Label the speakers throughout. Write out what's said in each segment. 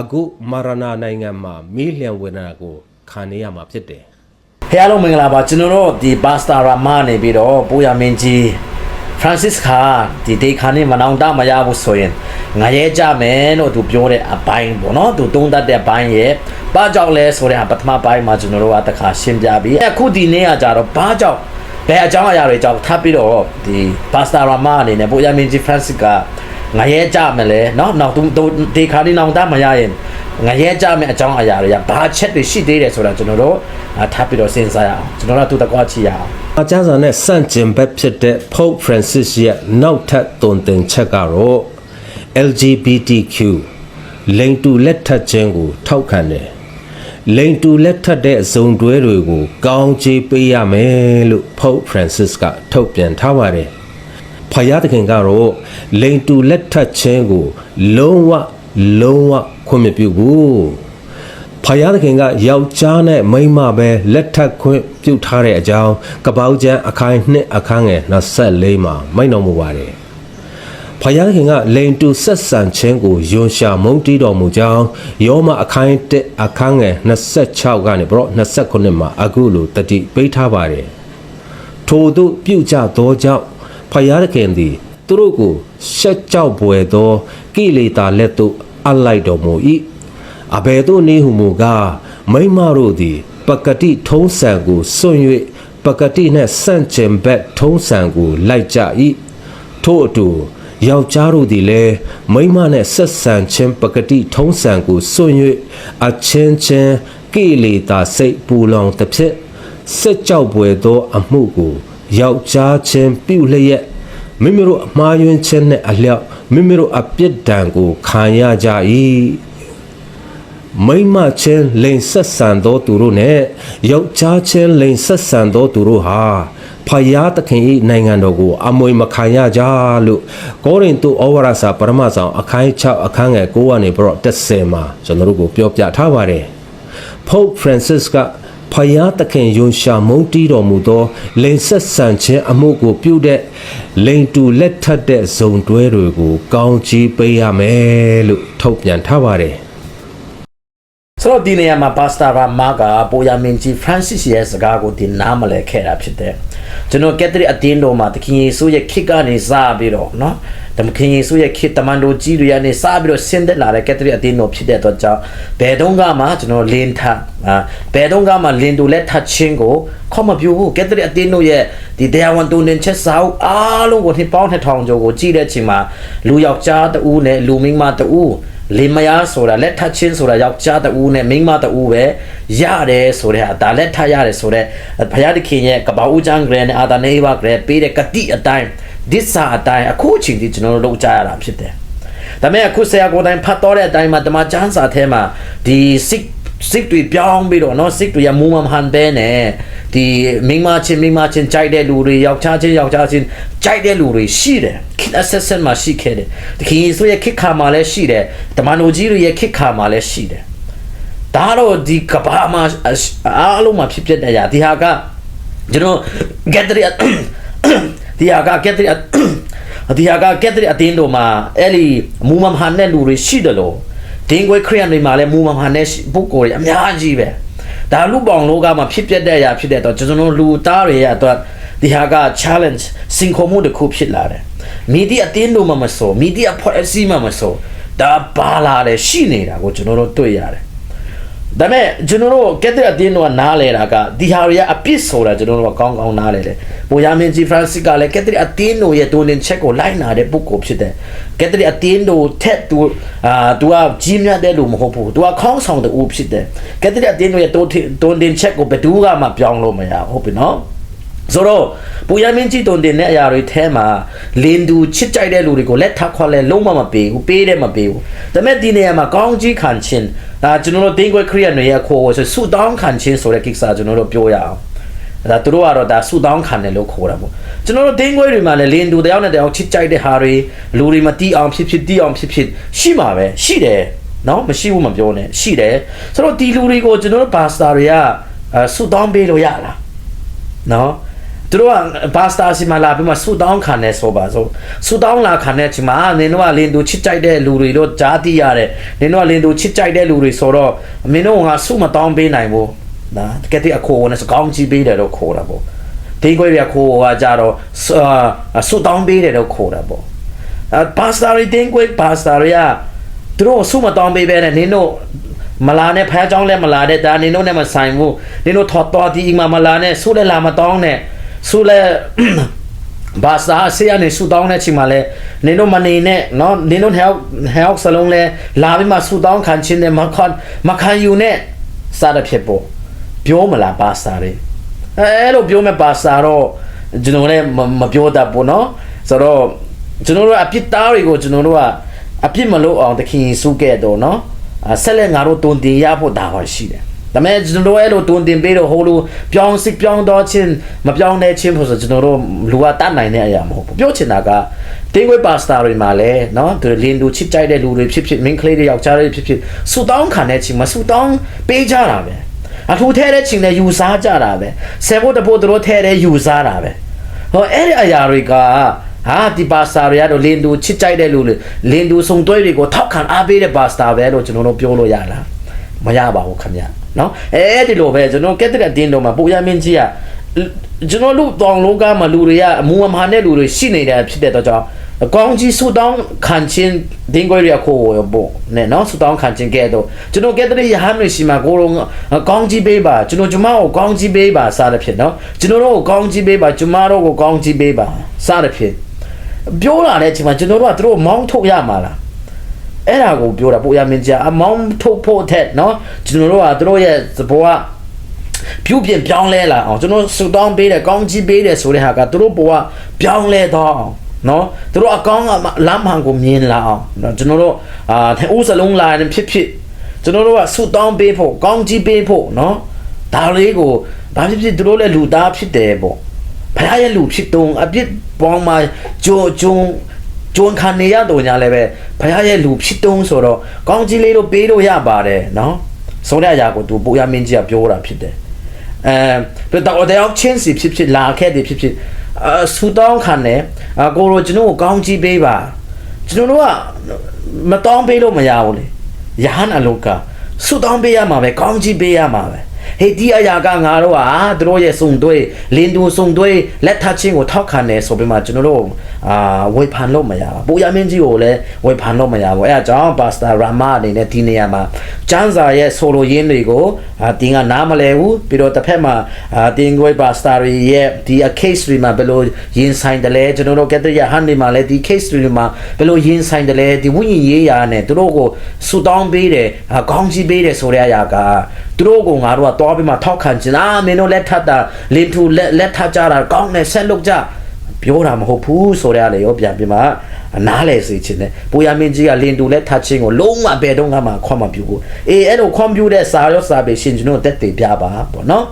Speaker 1: အခုမာရနာနိုင်ငံမှာမီးလျံဝင်တာကိုခံနေရမှာဖြစ်တယ်
Speaker 2: ဟဲ့အားလုံးမင်္ဂလာပါကျွန်တော်တို့ဒီပါစတာရာမာနေပြီးတော့ပိုရမင်းကြီး Francis ခါဒီဒေခါနေမနောင်တမရဘူးဆိုရင်ငရဲကြမယ်လို့သူပြောတဲ့အပိုင်းပေါ့နော်သူတုံးတတ်တဲ့အပိုင်းရဲ့ဘာကြောင့်လဲဆိုတဲ့ဟာပထမပိုင်းမှာကျွန်တော်တို့ကတခါရှင်းပြပြီးအခုဒီနေ့ကကြတော့ဘာကြောင့်ဘယ်အကြောင်းအရာတွေကြောင့်ထပ်ပြီးတော့ဒီပါစတာရာမာအနေနဲ့ပိုရမင်းကြီး Francis က ငရဲကြမယ်လေเนาะနောက်သူဒေခါနေနောင်တမရရင်ငရဲကြမယ်အကြောင်းအရာတွေကဘာချက်တွေရှိသေးတယ်ဆိုတာကျွန်တော်တို့အာထပ်ပြီးတော့စဉ်းစားရအောင်ကျွန်တော်တို့ကသူတကွာချီရအောင်
Speaker 1: ။အကျမ်းစာနဲ့စန့်ကျင်ဘက်ဖြစ်တဲ့ Pope Francis ရဲ့နောက်ထပ်တုံတင်ချက်ကတော့ LGBTQ လိင်တူလက်ထပ်ခြင်းကိုထောက်ခံတယ်။လိင်တူလက်ထပ်တဲ့အစုံတွဲတွေကိုကောင်းချီးပေးရမယ်လို့ Pope Francis ကထုတ်ပြန်ထားပါတယ်။ ဖယားသခင်ကတော့လိန်တူလက်ထပ်ခြင်းကို လုံးဝလုံးဝခွင့်မပြုဘူးဖယားသခင်ကယောက်ျားနဲ့မိန်းမပဲလက်ထပ်ခွင့်ပြုထားတဲ့အကြောင်းကပောက်ကျမ်းအခိုင်နှစ်အခန်းငယ်24မှာမိန့်တော်မူပါတယ်ဖယားသခင်ကလိန်တူဆက်ဆံခြင်းကိုယွန်ရှာမုန်းတီးတော်မူကြောင်းယောမအခိုင်တစ်အခန်းငယ်26ကနေပြီးတော့29မှာအခုလိုတတိပေးထားပါတယ်ထိုသို့ပြုကြသောကြောင့် ဖယားသခင်သည်သူတို့ကိုရှက်ကြောက်ပွေသောကိလေသာလက်သို့အပ်လိုက်တော်မူ၏အဘယ်သို့နည်းဟုမူကားမိမ္မာတို့သည် ပကတိထုံးစံကိုစွန့်၍ပကတိနှင့်ဆန့်ကျင်ဘက်ထုံးစံကိုလိုက်ကြ၏ထို့အတူယောက်ျားတို့သည်လည်းမိန်းမနှင့်ဆက်ဆံခြင်းပကတိထုံးစံကိုစွန့်၍အချင်းချင်းကိလေသာစိတ်ပူလောင်သဖြင့်စစ်ကြောက်ပွေသောအမှုကို ယောက်ျားချင်းပြုလျက်မိမိတို့အမှားယွင်းခြင်းနှင့်အလျောက်မိမိတို့အပြစ်ဒဏ်ကိုခံရကြ၏မိမ့်မချင်းလိန်ဆက်ဆံသောသူတို့နဲ့ယောက်ျားချင်းလိန်ဆက်ဆံသောသူတို့ဟာဖယားသခင်၏နိုင်ငံတော်ကို အမွေမခံရကြလို့ကောရိန္သုဩဝါဒစာပရမဆောင် အခန်း6အခန်းငယ်9ကနေပြီးတော့10မှာကျွန်တော်တို့ကိုပြောပြထားပါတယ် Pope Francis က ဖယားသခင်ယွန်ရှာမုန်းတီးတော်မူသောလိန်ဆက်ဆံခြင်းအမှုကိုပြုတဲ့လိန်တူလက်ထပ်တဲ့ဇုံတွဲတွေကို ကောင်းချီးပေးရမယ်လို့ထုတ်ပြန်ထားပါတယ်
Speaker 2: ဆိုတော့ဒီနေရာမှာပါစတာရာမာကပိုယာမင်ဂျီ Francis ရဲ့စကားကိုဒီနားမလဲခဲ့တာဖြစ်တယ်ကျွန်တော်ကက်သလစ်အတင်းတော်မှာသခင်ယေရှုရဲ့ခေတ်ကနေစပြီးတော့เนาะတမခင်ယေရှုရဲ့ခေတ်တမန်တော်ကြီးတွေကနေစပြီးတော့ဆင်းသက်လာတဲ့ကက်သလစ်အတင်းတော်ဖြစ်တဲ့အတွက်ကြောင့်ဘယ်တုန်းကမှကျွန်တော်လင်းထအာဘယ်တုန်းကမှလင်းတူလက်ထပ်ခြင်းကိုခေါ်မပြဘူးကက်သလစ်အတင်းတော်ရဲ့ဒီတရားဝန်တုန်တင်ချက်စာအုပ်အားလုံးကိုနှစ်ပေါင်း2000ကျော်ကိုကြည့်တဲ့အချိန်မှာလူယောက်ျားတဦးနဲ့လူမိန်းမတဦး လင်မယားဆိုတာလက်ထပ်ချင်းဆိုတာယောက်ျားတဦးနဲ့မိန်းမတဦးပဲရတယ်ဆိုတဲ့ဟာဒါလက်ထပ်ရတယ်ဆိုတဲ့ဘုရားသခင်ရဲ့ကပ္ပဦးကျမ်းဂရနဲ့အာသာနေဘဂရပေးတဲ့ကတိအတိုင်းဒစ်စာအတိုင်းအခုအချိန်ဒီကျွန်တော်တို့လုပ်ကြရတာဖြစ်တယ်ဒါပေမဲ့အခုဆရာကိုယ်တိုင်ဖတ်တော်တဲ့အတိုင်းမှာတမန်ကျမ်းစာထဲမှာဒီစိတ် စိတ်တွေပြောင်းပြီးတော့เนาะစိတ်တွေရမူမမှန်ပဲနဲ့ဒီမိန်းမချင်းမိန်းမချင်းကြိုက်တဲ့လူတွေယောက်ျားချင်းယောက်ျားချင်းကြိုက်တဲ့လူတွေရှိတယ်ခေတ်အဆက်ဆက်မှာရှိခဲ့တယ်တခင်ယေရှုရဲ့ခေတ်ခါမှာလည်းရှိတယ်တမန်တော်ကြီးတွေရဲ့ခေတ်ခါမှာလည်းရှိတယ်ဒါတော့ဒီကဘာမှာအားလုံးမှာဖြစ်ဖြစ်တဲ့အရာဒီဟာကကျွန်တော် get တဲ့ဒီဟာက get တဲ့ဒီဟာက get တဲ့အတင်းတို့မှာအဲ့ဒီမူမမှန်တဲ့လူတွေရှိတယ်လို့ ဒင်းခွေခရီးယန်တွေမှာလည်းမူမမှန်တဲ့ပုဂ္ဂိုလ်တွေအများကြီးပဲဒါလူပေါင်းလောကမှာဖြစ်ပျက်တဲ့အရာဖြစ်တဲ့တော့ကျွန်တော်လူသားတွေရဲ့အတွက်ဒီဟာက challenge စင်ခုံမှုတစ်ခုဖြစ်လာတယ်မီဒီအတင်းတို့မှမဆိုမီဒီအဖွဲ့အစည်းမှမဆိုဒါပါလာတယ်ရှိနေတာကိုကျွန်တော်တို့တွေ့ရတယ် ဒါပေမဲ့ကျွန်တော်တို့ကက်တဲ့အတင်းတို့ကနားလဲတာကဒီဟာတွေကအပြစ်ဆိုတာကျွန်တော်တို့ကကောင်းကောင်းနားလဲတယ်။ပိုယာမင်ဂျီဖရန်စစ်ကလည်းကက်တဲ့အတင်းတို့ရဲ့ဒိုနင်ချက်ကိုလိုက်နာတဲ့ပုဂ္ဂိုလ်ဖြစ်တယ်။ကက်တဲ့အတင်းတို့ထက်သူအာသူကကြီးမြတ်တဲ့လူမဟုတ်ဘူး။ तू ကခေါင်းဆောင်တူဖြစ်တယ်။ကက်တဲ့အတင်းတို့ရဲ့ဒိုဒိုနင်ချက်ကိုဘယ်သူကမှပြောင်းလို့မရဘူးဟုတ်ပြီနော်။ ဆိုတော့ပူရမင်းကြီးတုံတင်တဲ့အရာတွေထဲမှာလင်းသူချစ်ကြိုက်တဲ့လူတွေကိုလက်ထပ်ခေါ်လဲလုံးဝမပေးဘူးပေးတယ်မပေးဘူးဒါပေမဲ့ဒီနေရာမှာကောင်းကြီးခံခြင်းဒါကျွန်တော်တို့တင်းခွဲခရီးရတွေရဲ့ခေါ်ဝဆိုဆူတောင်းခံခြင်းဆိုတဲ့ကိစ္စကျွန်တော်တို့ပြောရအောင်ဒါသူတို့ကတော့ဒါဆူတောင်းခံတယ်လို့ခေါ်တာပေါ့ကျွန်တော်တို့တင်းခွဲတွေမှာလည်းလင်းသူတယောက်နဲ့တယောက်ချစ်ကြိုက်တဲ့ဟာတွေလူတွေမတီးအောင်ဖြစ်ဖြစ်တီးအောင်ဖြစ်ဖြစ်ရှိမှာပဲရှိတယ်နော်မရှိဘူးမပြောနဲ့ရှိတယ်ဆိုတော့ဒီလူတွေကိုကျွန်တော်တို့ဘာစတာတွေကဆူတောင်းပေးလို့ရလားနော်တ သူတို့ကဘာစတာစီမလာပြီးမှဆူတောင်းခံနေဆိုပါဆိုဆူတောင်းလာခံတဲ့ချိန်မှာနင်တို့ကလင်းသူချစ်ကြိုက်တဲ့လူတွေတို့ကြားသိရတယ်နင်တို့ကလင်းသူချစ်ကြိုက်တဲ့လူတွေဆိုတော့မင်းတို့ကဆူမတောင်းပေးနိုင်ဘူးနော်တကယ်တည်းအခိုးနဲ့စကောင်းကြည့်ပေးတယ်တော့ခေါ်တာပေါ့ဒီကွေရခိုးကကြတော့ဆူတောင်းပေးတယ်တော့ခေါ်တာပေါ့အပါစတာရီတင်းကွေပါစတာရီကသူတို့ဆူမတောင်းပေးပဲနဲ့နင်တို့မလာနဲ့ဖះเจ้าလဲမလာတဲ့ဒါနင်တို့နဲ့မဆိုင်ဘူးနင်တို့ထော်တော်ဒီအိမ်မှာမလာနဲ့ဆူလဲလာမတောင်းနဲ့ ဆူလဲ ဘာသာဆေးရနေဆူတောင်းတဲ့ချိန်မှာလဲနင်တို့မနေနဲ့เนาะနင်တို့ help help စလုံးလဲလာပြီးမှဆူတောင်းခံချင်းနဲ့မခံမခံယူနဲ့စားတဲ့ဖြစ်ပေါ့ပြောမလားပါစာတွေအဲအဲ့လိုပြောမဲ့ပါစာတော့ကျွန်တော်လည်းမမပြောတတ်ဘူးเนาะဆိုတော့ကျွန်တော်တို့အပြစ်သားတွေကိုကျွန်တော်တို့ကအပြစ်မလို့အောင်တခင်စုခဲ့တော့เนาะအာဆက်လက်ငါတို့တုန်တင်ရဖို့ဒါပါရှိတယ် ဒါပေမဲ့ကျွန်တော်တို့အဲ့လိုတွန်းတင်ပေးတော့ဟိုလိုပြောင်းစစ်ပြောင်းတော့ချင်းမပြောင်းတဲ့ချင်းဖို့ဆိုကျွန်တော်တို့လူကတတ်နိုင်တဲ့အရာမဟုတ်ဘူးပြောချင်တာကတင်းဝဲပါစတာတွေမှာလဲเนาะသူလင်းသူချစ်ကြိုက်တဲ့လူတွေဖြစ်ဖြစ်မင်းကလေးတွေယောက်ျားတွေဖြစ်ဖြစ်ဆူတောင်းခံတဲ့ချင်းမဆူတောင်းပေးကြတာပဲအထူးထဲတဲ့ချင်းနဲ့ယူစားကြတာပဲဆယ်ဖို့တဖို့တို့ထဲတဲ့ယူစားတာပဲဟောအဲ့ဒီအရာတွေကဟာဒီပါစတာတွေကတော့လင်းသူချစ်ကြိုက်တဲ့လူတွေလင်းသူစုံတွဲတွေကိုထောက်ခံအားပေးတဲ့ပါစတာပဲလို့ကျွန်တော်တို့ပြောလို့ရလားမရပါဘူးခင်ဗျ နော်အဲဒီလိုပဲကျွန်တော်ကက်တရက်တင်းတော့မှာပိုရမင်းကြီးကကျွန်တော်လူတောင်လောကမှာလူတွေကအမူအမှားနဲ့လူတွေရှိနေတာဖြစ်တဲ့တော့ကြောင့်အကောင်းကြီးဆူတောင်းခံချင်းဒင်းကိုရခိုးရပေါ့နဲ့နော်ဆူတောင်းခံချင်းကဲတော့ကျွန်တော်ကက်တရက်ရဟန်းတွေရှိမှာကိုရောကောင်းကြီးပေးပါကျွန်တော်ကျမကိုကောင်းကြီးပေးပါစားတဲ့ဖြစ်နော်ကျွန်တော်တို့ကိုကောင်းကြီးပေးပါကျမတို့ကိုကောင်းကြီးပေးပါစားတဲ့ဖြစ်ပြောလာတဲ့အချိန်မှာကျွန်တော်တို့ကသူတို့မောင်းထုတ်ရမှာလား အဲ့ဒါကိုပြောတာပိုရမင်းကြီးအမောင်းထုတ်ဖို့ထက်နော်ကျွန်တော်တို့ကတို့ရဲ့သဘောကပြုပြင်ပြောင်းလဲလာအောင်ကျွန်တော်ဆူတောင်းပေးတယ်ကောင်းချီးပေးတယ်ဆိုတဲ့ဟာကတို့ဘဝပြောင်းလဲတော့အောင်နော်တို့အကောင်းကလမ်းမှန်ကိုမြင်လာအောင်နော်ကျွန်တော်တို့အာထဲဦးစလုံးလာရင်ဖြစ်ဖြစ်ကျွန်တော်တို့ကဆူတောင်းပေးဖို့ကောင်းချီးပေးဖို့နော်ဒါလေးကိုဘာဖြစ်ဖြစ်တို့လည်းလူသားဖြစ်တယ်ပေါ့ဖခင်ရဲ့လူဖြစ်တုံးအပြစ်ပေါင်းမှာကြုံကြုံ ဂျွန်ခံနေရတော့ညာလည်းပဲဘုရားရဲ့လူဖြစ်တုံးဆိုတော့ကောင်းကြီးလေးတို့ပေးလို့ရပါတယ်နော်ဆိုတဲ့အရာကိုသူပိုရမင်းကြီးကပြောတာဖြစ်တယ်အဲတော့တယောက်ချင်းစီဖြစ်ဖြစ်လာခဲ့တယ်ဖြစ်ဖြစ်အဆူတောင်းခံတယ်အကိုတို့ကျွန်တော်ကိုကောင်းကြီးပေးပါကျွန်တော်တို့ကမတောင်းပေးလို့မရဘူးလေယဟန်အလုကဆူတောင်းပေးရမှာပဲကောင်းကြီးပေးရမှာပဲ ဟေးဒီအရာကငါတို့ဟာတို့ရဲ့စုံတွေးလင်းတူစုံတွေးလက်ထပ်ချင်းကိုထောက်ခံနေဆိုပြီးမှကျွန်တော်တို့အာဝေဖန်လို့မရဘူးပိုရမင်းကြီးကိုလည်းဝေဖန်လို့မရဘူးအဲအကြောင်းပါစတာရာမာအနေနဲ့ဒီနေရာမှာကျန်းစာရဲ့ဆိုလိုရင်းတွေကိုအာတင်းကနားမလဲဘူးပြီးတော့တစ်ဖက်မှာအာတင်းကိုပါစတာရဲ့ဒီ case တွေမှာဘယ်လိုရင်ဆိုင်တယ်လဲကျွန်တော်တို့ကက်တရဟန်တွေမှာလည်းဒီ case တွေမှာဘယ်လိုရင်ဆိုင်တယ်လဲဒီဝိညာဉ်ရေးရာနဲ့သူတို့ကိုဆူတောင်းပေးတယ်အာကောင်းချီးပေးတယ်ဆိုတဲ့အရာကသူတို့ကိုငါတို့ကတွားပြီးမှထောက်ခံချင်အာမင်းတို့လက်ထပ်တာလင်ထူလက်လက်ထပ်ကြတာကောင်းတယ်ဆက်လုပ်ကြပြောတာမဟုတ်ဘူးဆိုတဲ့အလေရောပြန်ပြီးမှနားလေစေချင်တယ်ပူရမင်းကြီးကလင်တူလက်ထပ်ချင်းကိုလုံးဝဘယ်တော့မှခွန်မပြူဘူးအေးအဲ့လိုခွန်ပြူတဲ့စာရောစာပေရှင်ကျွန်တော်တက်တည်ပြပါပေါ့နော်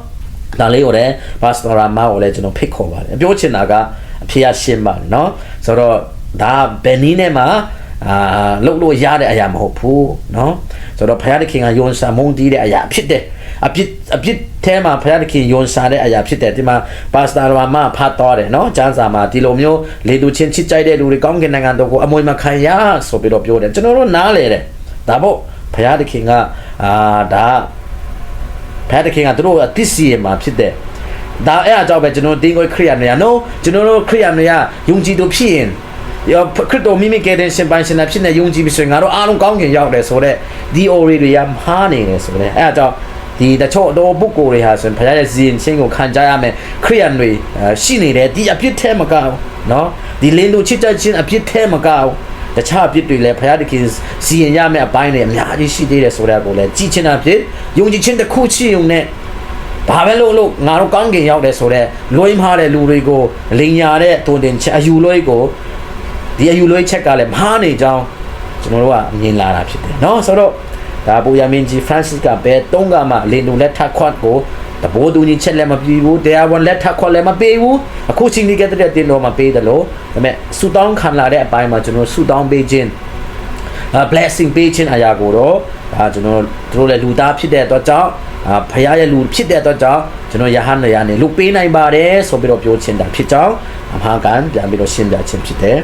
Speaker 2: ဒါလေးကိုလည်းပါစတော်ရာမာကိုလည်းကျွန်တော်ဖိတ်ခေါ်ပါတယ်ပြောချင်တာကအဖေရရှင်းပါတယ်နော်ဆိုတော့ဒါဘယ်နည်းနဲ့မှ အာလှုပ်လို့ရတဲ့အရာမဟုတ်ဘူးเนาะဆိုတော့ဖယားတခင်ကယွန်ဆာမုန်းတီးတဲ့အရာဖြစ်တယ်အပြစ်အပြစ်ထဲမှာဖယားတခင်ယွန်ဆာတဲ့အရာဖြစ်တယ်ဒီမှာပါစတာတော်မှာဖတ်တော်တယ်เนาะကျမ်းစာမှာဒီလိုမျိုးလေသူချင်းချစ်ကြိုက်တဲ့လူတွေကောင်းကင်နိုင်ငံတော်ကိုအမွေမခံရဆိုပြီးတော့ပြောတယ်ကျွန်တော်တို့နားလေတယ်ဒါပေါ့ဖယားတခင်ကအာဒါဖယားတခင်ကတို့အသစ်စီမှာဖြစ်တယ်ဒါအဲ့အကြောင်းပဲကျွန်တော်တင်းကိုခရိယာနေရနော်ကျွန်တော်တို့ခရိယာနေရယုံကြည်သူဖြစ်ရင် ယောခရစ်တော်မိမိကယ်တင်ရှင်ပိုင်ရှင်နာဖြစ်နေယုံကြည်ပြီးဆိုရင်ငါတို့အားလုံးကောင်းကင်ရောက်တယ်ဆိုတော့ဒီ ori တွေကမှားနေတယ်ဆိုတော့အဲအကြောင်းဒီတချို့တော့ပုဂ္ဂိုလ်တွေဟာဆိုရင်ဘုရားရဲ့ဇင်ချင်းကိုခံကြရမယ်ခရိယန်တွေရှိနေတယ်ဒီအပြစ်ထဲမကောက်နော်ဒီလင်းတို့ချစ်တဲ့ချင်းအပြစ်ထဲမကောက်တခြားအပြစ်တွေလည်းဘုရားတခင်စီရင်ရမယ့်အပိုင်းတွေအများကြီးရှိသေးတယ်ဆိုတဲ့ကိုလည်းကြည်ချင်တာဖြစ်ယုံကြည်ခြင်းတစ်ခုရှိုံနဲ့ဘာပဲလို့လို့ငါတို့ကောင်းကင်ရောက်တယ်ဆိုတော့လွိမ့်ထားတဲ့လူတွေကိုလိန်ညာတဲ့တုန်တင်ချက်အယူလွိကို ဒီအယူလွှဲချက်ကလည်းမဟားနေကြောင်းကျွန်တော်တို့ကမြင်လာတာဖြစ်တယ်เนาะဆိုတော့ဒါပူရမင်းကြီး Francis ကဘယ်တုံးကမှလင်တူလက်ထပ်ခွတ်ကိုတဘိုးသူကြီးချက်လည်းမပြီးဘူးတရားဝန်လက်ထပ်ခွတ်လည်းမပေးဘူးအခုချင်းဒီကတဲ့တင်တော်မှာပေးတယ်လို့ဒါပေမဲ့ဆူတောင်းခံလာတဲ့အပိုင်းမှာကျွန်တော်ဆူတောင်းပေးခြင်း အာ blessing ပေးခြင်းအရာကိုတော့အာကျွန်တော်တို့လည်းလူသားဖြစ်တဲ့အတွက်ကြောင့်အာဖခင်ရဲ့လူဖြစ်တဲ့အတွက်ကြောင့်ကျွန်တော်ယဟန်နေရာနေလူပေးနိုင်ပါတယ်ဆိုပြီးတော့ပြောချင်တာဖြစ်ကြောင်းအမှားကန်ပြန်ပြီးတော့ရှင်းပြခြင်းဖြစ်တယ်